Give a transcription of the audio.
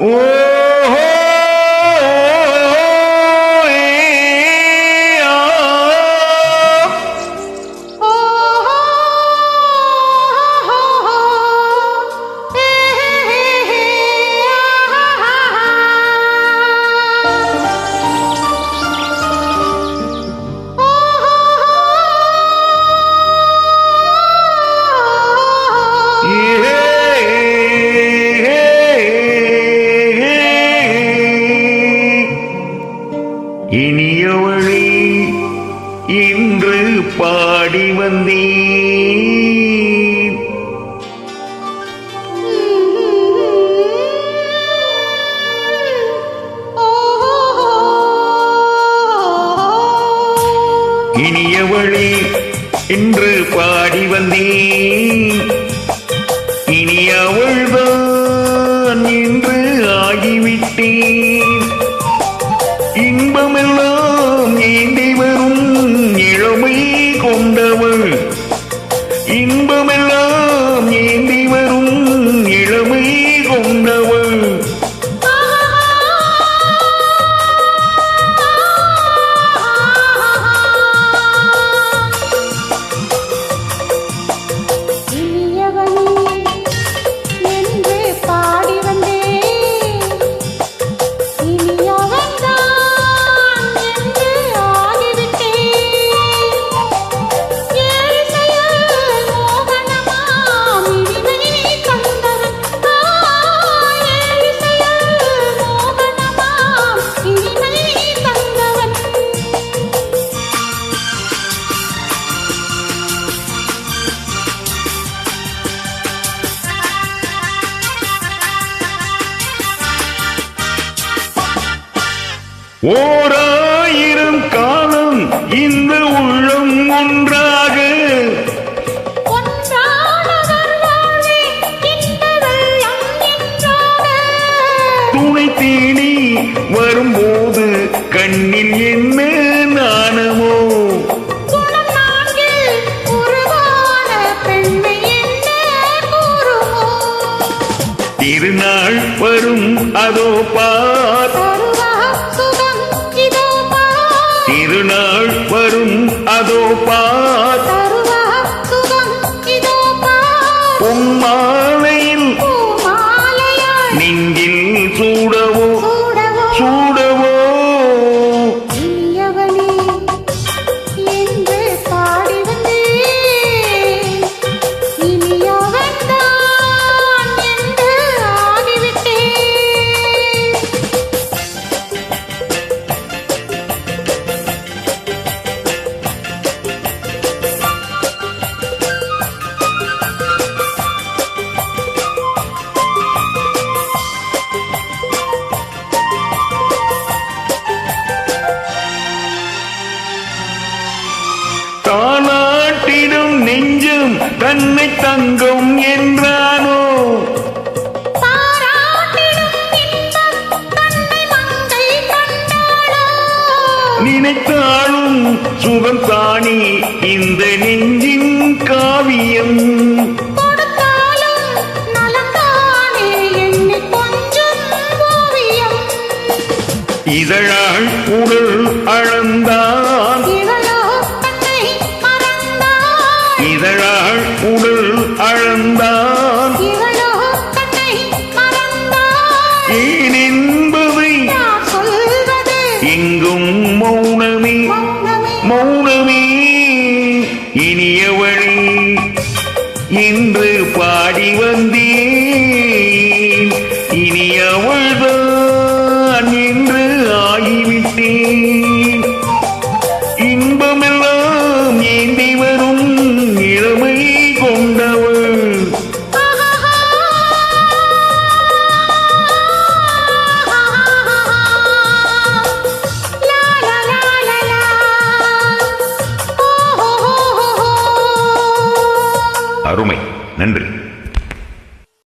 Oh! இனியவழி இன்று பாடி வந்தேன் இனியவழி இன்று பாடி வந்தேன் இன்பமெல்லாம் ஓராயிரம் காலம் இந்த உள்ளம் ஒன்றாக. துணை தேடி வரும்போது கண்ணில் என்ன நாணமோ? திருநாள் வரும் அதோ பார்த்து தன்னை தங்கும் என்றானோ? நினைத்தாலும் சுகம் தானே இந்த நெஞ்சின் காவியம். மௌனமே இனியவழி இன்று பாடி வந்தேன். இனியவள் நன்றி.